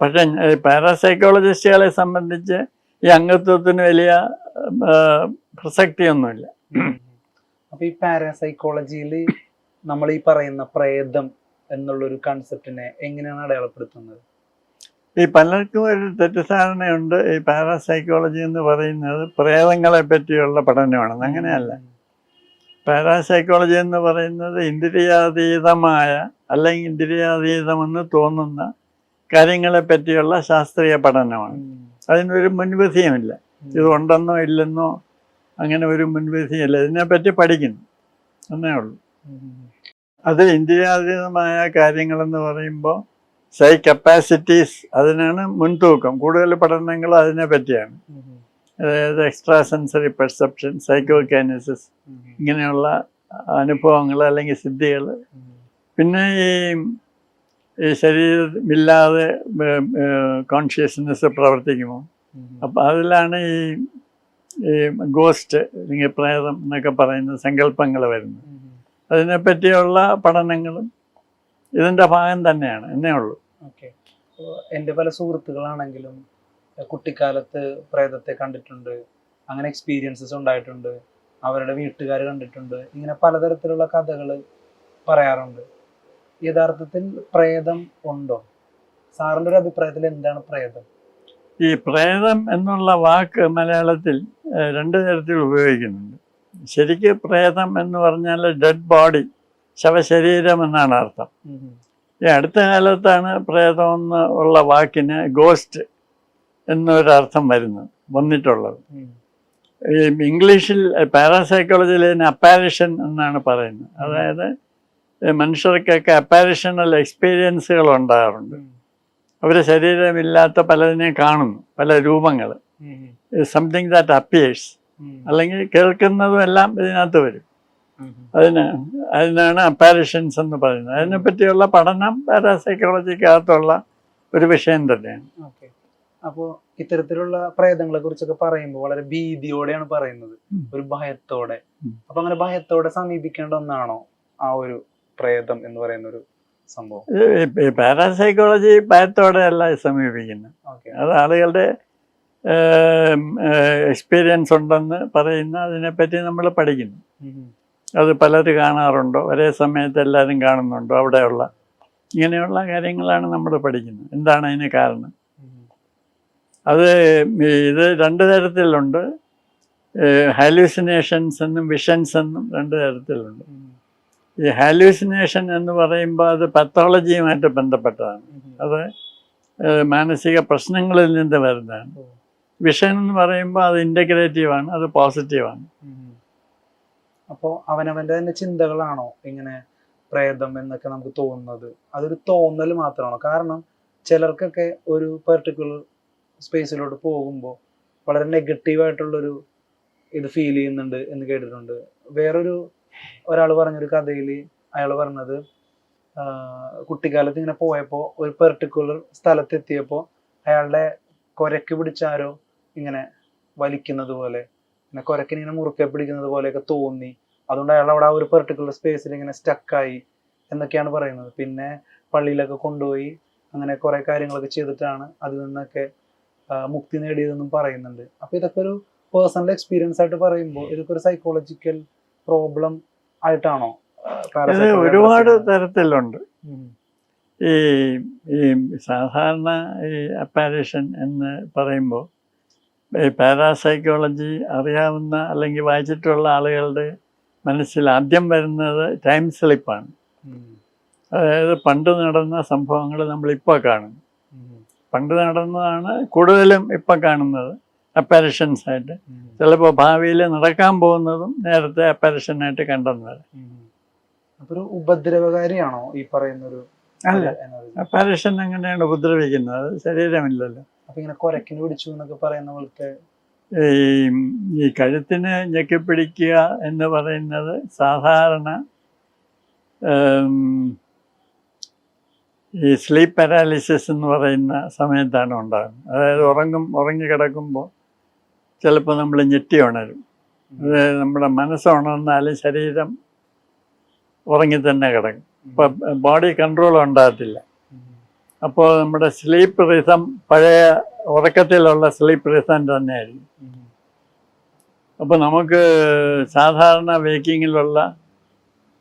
പക്ഷെ പാരാസൈക്കോളജിസ്റ്റുകളെ സംബന്ധിച്ച് ഈ അംഗത്വത്തിന് വലിയ പ്രസക്തിയൊന്നുമില്ല. അപ്പൊ ഈ പാരാസൈക്കോളജിയിൽ നമ്മൾ ഈ പറയുന്ന പ്രേതം എന്നുള്ളൊരു കൺസെപ്റ്റിനെ എങ്ങനെയാണ് അടയാളപ്പെടുത്തുന്നത്? ഈ പലർക്കും ഒരു തെറ്റിദ്ധാരണയുണ്ട്. ഈ പാരാസൈക്കോളജി എന്ന് പറയുന്നത് പ്രേതങ്ങളെ പറ്റിയുള്ള പഠനമാണെന്ന്. അങ്ങനെയല്ല. പാരാസൈക്കോളജി എന്ന് പറയുന്നത് ഇന്ദ്രിയാതീതമായ അല്ലെങ്കിൽ ഇന്ദ്രിയാതീതമെന്ന് തോന്നുന്ന കാര്യങ്ങളെ പറ്റിയുള്ള ശാസ്ത്രീയ പഠനമാണ്. അതിനൊരു മുൻവിധിയുമില്ല. ഇതുണ്ടെന്നോ ഇല്ലെന്നോ അങ്ങനെ ഒരു മുൻവിധിയില്ല. ഇതിനെപ്പറ്റി പഠിക്കുന്നു. എന്നേ ഉള്ളൂ. അത് ഇന്ദ്രിയാതീതമായ കാര്യങ്ങളെന്ന് പറയുമ്പോൾ സൈ കപ്പാസിറ്റീസ് അതിനാണ് മുൻതൂക്കം. കൂടുതൽ പഠനങ്ങൾ അതിനെ പറ്റിയാണ് അതായത് എക്സ്ട്രാ സെൻസറി പെർസെപ്ഷൻ സൈക്കോകൈനസിസ് ഇങ്ങനെയുള്ള അനുഭവങ്ങൾ അല്ലെങ്കിൽ സിദ്ധികൾ. പിന്നെ ഈ ഈ ശരീരമില്ലാതെ കോൺഷ്യസ്നെസ് പ്രവർത്തിക്കുമോ? അപ്പം അതിലാണ് ഈ ഈ ഗോസ്റ്റ് അല്ലെങ്കിൽ പ്രേതം എന്നൊക്കെ പറയുന്ന സങ്കല്പങ്ങൾ വരുന്നത്. അതിനെപ്പറ്റിയുള്ള പഠനങ്ങളും ഇതിന്റെ ഭാഗം തന്നെയാണ് എന്നേ ഉള്ളൂ. ഓക്കെ. എന്റെ പല സുഹൃത്തുക്കളാണെങ്കിലും കുട്ടിക്കാലത്ത് പ്രേതത്തെ കണ്ടിട്ടുണ്ട് അങ്ങനെ എക്സ്പീരിയൻസസ് ഉണ്ടായിട്ടുണ്ട് അവരുടെ വീട്ടുകാർ കണ്ടിട്ടുണ്ട് ഇങ്ങനെ പലതരത്തിലുള്ള കഥകൾ പറയാറുണ്ട്. യഥാർത്ഥത്തിൽ പ്രേതം ഉണ്ടോ? സാറിന്റെ ഒരു അഭിപ്രായത്തിൽ എന്താണ് പ്രേതം? ഈ പ്രേതം എന്നുള്ള വാക്ക് മലയാളത്തിൽ രണ്ട് തരത്തിൽ ഉപയോഗിക്കുന്നുണ്ട്. ശരിക്ക് പ്രേതം എന്ന് പറഞ്ഞാൽ ഡെഡ് ബോഡി ശവശരീരം എന്നാണ് അർത്ഥം. ഈ അടുത്ത കാലത്താണ് പ്രേതം എന്ന് ഉള്ള വാക്കിന് ഗോസ്റ്റ് എന്നൊരർത്ഥം വരുന്നത് വന്നിട്ടുള്ളത്. ഈ ഇംഗ്ലീഷിൽ പാരാസൈക്കോളജിയിൽ അപ്പാരിഷൻ എന്നാണ് പറയുന്നത്. അതായത് മനുഷ്യർക്കൊക്കെ അപ്പാരിഷണൽ എക്സ്പീരിയൻസുകൾ ഉണ്ടാകാറുണ്ട് അവർ ശരീരമില്ലാത്ത പലതിനെ കാണുന്നു പല രൂപങ്ങൾ സംതിങ് ദാറ്റ് അപ്പിയേഴ്സ് അല്ലെങ്കിൽ കേൾക്കുന്നതും എല്ലാം ഇതിനകത്ത് വരും. അതിന് അതിനാണ് അപ്പാരിഷൻസ് എന്ന് പറയുന്നത്. അതിനെപ്പറ്റിയുള്ള പഠനം പാരാസൈക്കോളജിക്കകത്തുള്ള ഒരു വിഷയം തന്നെയാണ്. അപ്പോൾ ഇത്തരത്തിലുള്ള പ്രേതങ്ങളെ കുറിച്ചൊക്കെ പറയുമ്പോൾ വളരെ ഭീതിയോടെയാണ് പറയുന്നത്. ഒരു ഭയത്തോടെ. അപ്പൊ അങ്ങനെ ഭയത്തോടെ സമീപിക്കേണ്ട ഒന്നാണോ ആ ഒരു പ്രേതം എന്ന് പറയുന്ന ഒരു സംഭവം ഈ പാരാസൈക്കോളജി ഭയത്തോടെ അല്ല സമീപിക്കുന്നത് ഓക്കെ. അത് ആളുകളുടെ എക്സ്പീരിയൻസ് ഉണ്ടെന്ന് പറയുന്ന അതിനെപ്പറ്റി നമ്മൾ പഠിക്കുന്നു. അത് പലർ കാണാറുണ്ടോ? ഒരേ സമയത്ത് എല്ലാവരും കാണുന്നുണ്ടോ? അവിടെയുള്ള. ഇങ്ങനെയുള്ള കാര്യങ്ങളാണ് നമ്മൾ പഠിക്കുന്നത്. എന്താണ് അതിന് കാരണം? അത് ഇത് രണ്ട് തരത്തിലുണ്ട്. ഹാലൂസിനേഷൻസ് എന്നും വിഷൻസ് എന്നും രണ്ട് തരത്തിലുണ്ട്. ഈ ഹാലൂസിനേഷൻ എന്ന് പറയുമ്പോൾ അത് പത്തോളജിയുമായിട്ട് ബന്ധപ്പെട്ടതാണ്. അത് മാനസിക പ്രശ്നങ്ങളിൽ നിന്ന് വരുന്നതാണ്. വിഷൻ എന്ന് പറയുമ്പോൾ അത് ഇന്റഗ്രേറ്റീവാണ് അത് പോസിറ്റീവാണ് അപ്പോൾ അവനവന്റെ തന്നെ ചിന്തകളാണോ ഇങ്ങനെ പ്രേതം എന്നൊക്കെ നമുക്ക് തോന്നുന്നത്? അതൊരു തോന്നൽ മാത്രമാണോ? കാരണം ചിലർക്കൊക്കെ ഒരു പെർട്ടിക്കുലർ സ്പേസിലോട്ട് പോകുമ്പോൾ വളരെ നെഗറ്റീവായിട്ടുള്ളൊരു ഇത് ഫീൽ ചെയ്യുന്നുണ്ട് എന്ന് കേട്ടിട്ടുണ്ട്. വേറൊരു ഒരാൾ പറഞ്ഞൊരു കഥയിൽ അയാൾ പറഞ്ഞത് കുട്ടിക്കാലത്ത് ഇങ്ങനെ പോയപ്പോൾ ഒരു പെർട്ടിക്കുലർ സ്ഥലത്തെത്തിയപ്പോൾ അയാളുടെ കൊരക്ക് പിടിച്ചാരോ ഇങ്ങനെ വലിക്കുന്നത് പോലെ ഇങ്ങനെ കൊരക്കിനെ ഇങ്ങനെ മുറുക്കെ പിടിക്കുന്നത് പോലെയൊക്കെ തോന്നി. അതുകൊണ്ട് അയാൾ അവിടെ ആ ഒരു പെർട്ടിക്കുലർ സ്പേസിൽ ഇങ്ങനെ സ്റ്റക്കായി എന്നൊക്കെയാണ് പറയുന്നത്. പിന്നെ പള്ളിയിലൊക്കെ കൊണ്ടുപോയി അങ്ങനെ കുറെ കാര്യങ്ങളൊക്കെ ചെയ്തിട്ടാണ് അതിൽ നിന്നൊക്കെ മുക്തി നേടിയതെന്നും പറയുന്നുണ്ട്. അപ്പൊ ഇതൊക്കെ ഒരു പേഴ്സണൽ എക്സ്പീരിയൻസ് ആയിട്ട് പറയുമ്പോൾ ഇതൊക്കെ ഒരു സൈക്കോളജിക്കൽ പ്രോബ്ലം ആയിട്ടാണോ? ഇത് ഒരുപാട് തരത്തിലുണ്ട്. ഈ ഈ സാധാരണ ഈ അപ്പാരിഷൻ എന്ന് പറയുമ്പോൾ ഈ പാരാസൈക്കോളജി അറിയാവുന്ന അല്ലെങ്കിൽ വായിച്ചിട്ടുള്ള ആളുകളുടെ മനസ്സിൽ ആദ്യം വരുന്നത് ടൈം സ്ലിപ്പാണ്. അതായത് പണ്ട് നടന്ന സംഭവങ്ങൾ നമ്മളിപ്പോൾ കാണും ഉം. പണ്ട് നടന്നതാണ് കൂടുതലും ഇപ്പം കാണുന്നത്. അപ്പാരിഷൻസ് ആയിട്ട്. ചിലപ്പോൾ ഭാവിയിൽ നടക്കാൻ പോകുന്നതും നേരത്തെ അപ്പാരിഷനായിട്ട് കണ്ടെന്ന് വരാം ഉം. അപ്പൊ ഉപദ്രവകാരിയാണോ ഈ പറയുന്ന ഒരു അല്ല അപ്പാരഷൻ എങ്ങനെയാണ് ഉപദ്രവിക്കുന്നത്? ശരീരമില്ലല്ലോ. അപ്പൊ ഇങ്ങനെ കൊരക്കിന് പിടിച്ചു എന്നൊക്കെ പറയുന്നവർക്ക് ഈ കഴുത്തിന് ഞെക്കി പിടിക്കുക എന്ന് പറയുന്നത് സാധാരണ ഈ സ്ലീപ്പ് പാരാലിസിസ് എന്ന് പറയുന്ന സമയത്താണ് ഉണ്ടാകുന്നത്. അതായത് ഉറങ്ങും ഉറങ്ങി കിടക്കുമ്പോൾ ചിലപ്പോൾ നമ്മൾ ഞെട്ടി ഉണരും അത് നമ്മുടെ മനസ്സ് ഉണർന്നാലും ശരീരം ഉറങ്ങി തന്നെ കിടക്കും ഇപ്പം ബോഡി കൺട്രോൾ ഉണ്ടാകത്തില്ല. അപ്പോൾ നമ്മുടെ സ്ലീപ്പ് റിസം പഴയ ഉറക്കത്തിലുള്ള സ്ലീപ്പ് റിസം തന്നെയായിരിക്കും. അപ്പോൾ നമുക്ക് സാധാരണ വേക്കിങ്ങിലുള്ള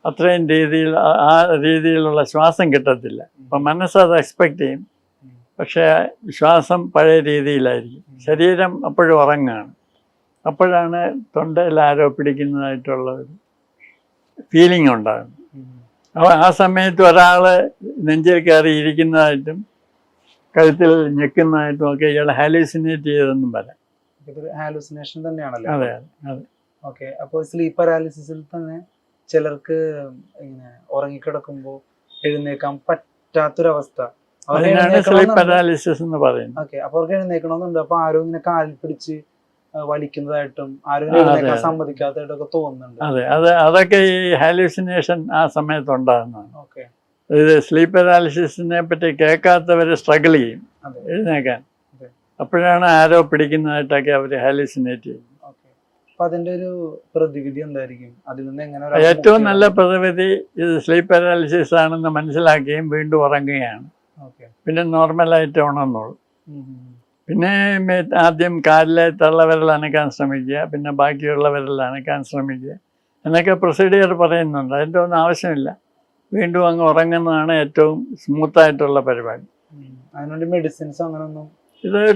അത്രയും രീതിയിൽ ആ- രീതിയിലുള്ള ശ്വാസം കിട്ടത്തില്ല അപ്പം മനസ്സത് എക്സ്പെക്റ്റ് ചെയ്യും. പക്ഷേ ശ്വാസം പഴയ രീതിയിലായിരിക്കും. ശരീരം അപ്പോഴും ഉറങ്ങാണ്. അപ്പോഴാണ് തൊണ്ടയിൽ ആരോ പിടിക്കുന്നതായിട്ടുള്ള ഒരു ഫീലിംഗ് ഉണ്ടാകുന്നത്. അപ്പോൾ ആ സമയത്ത് ഒരാൾ നെഞ്ചിൽ കയറി ഇരിക്കുന്നതായിട്ടും കഴുത്തിൽ ഞെക്കുന്നതായിട്ടും ഒക്കെ ഇയാൾ ഹാലൂസിനേറ്റ് ചെയ്തെന്നും വരാം ഹാലൂസിനേഷൻ തന്നെയാണല്ലോ? അതെ അതെ അതെ. ഓക്കെ. അപ്പോൾ സ്ലീപ്പ് പാരാലിസിസിൽ തന്നെ ചിലർക്ക് ഇങ്ങനെ ഉറങ്ങിക്കിടക്കുമ്പോൾ എഴുന്നേക്കാൻ പറ്റാത്തൊരവസ്ഥ. അതിനാണ് സ്ലീപ്പ്. പാരാലിസിസ് എന്ന് പറയുന്നത് ഓക്കെ അപ്പൊ അവർക്ക് എഴുന്നേക്കണമെന്നുണ്ട് അപ്പൊ ആരും ഇങ്ങനെ കാലിൽ പിടിച്ച് വലിക്കുന്നതായിട്ടും ആരും സമ്മതിക്കാത്തതായിട്ടൊക്കെ തോന്നുന്നുണ്ട്. അതെ അത് അതൊക്കെ ഈ ഹാലൂസിനേഷൻ ആ സമയത്ത് ഉണ്ടാകുന്നതാണ്. ഓക്കെ. ഇത് സ്ലീപ്പ് പാരാലിസിസിനെ പറ്റി കേൾക്കാത്തവർ സ്ട്രഗിൾ ചെയ്യും. എഴുന്നേക്കാൻ. അപ്പോഴാണ് ആരോ പിടിക്കുന്നതായിട്ടൊക്കെ അവർ ഹാലൂസിനേറ്റ് ചെയ്യും. അതിന്റെ ഒരു പ്രതിവിധി എന്തായിരിക്കും? അതിൽ നിന്ന് എങ്ങനെ ഒരാൾക്ക് ഏറ്റവും നല്ല പ്രതിവിധി ഇത് സ്ലീപ്പ് പാരാലിസിസ് ആണെന്ന് മനസ്സിലാക്കുകയും വീണ്ടും ഉറങ്ങുകയാണ്. പിന്നെ നോർമലായിട്ട് ഉണർന്നോളൂ. പിന്നെ ആദ്യം കാലിലെ തള്ളവിരൽ അനക്കാൻ ശ്രമിക്കുക പിന്നെ ബാക്കിയുള്ള വിരൽ അനക്കാൻ ശ്രമിക്കുക. എന്നൊക്കെ പ്രൊസീഡിയർ പറയുന്നുണ്ട്. അതിന്റെ ഒന്നും ആവശ്യമില്ല. വീണ്ടും അങ്ങ് ഉറങ്ങുന്നതാണ് ഏറ്റവും സ്മൂത്തായിട്ടുള്ള പരിപാടി. അതിനുവേണ്ടി മെഡിസിൻസ് അങ്ങനെ ഒന്നും ഇത്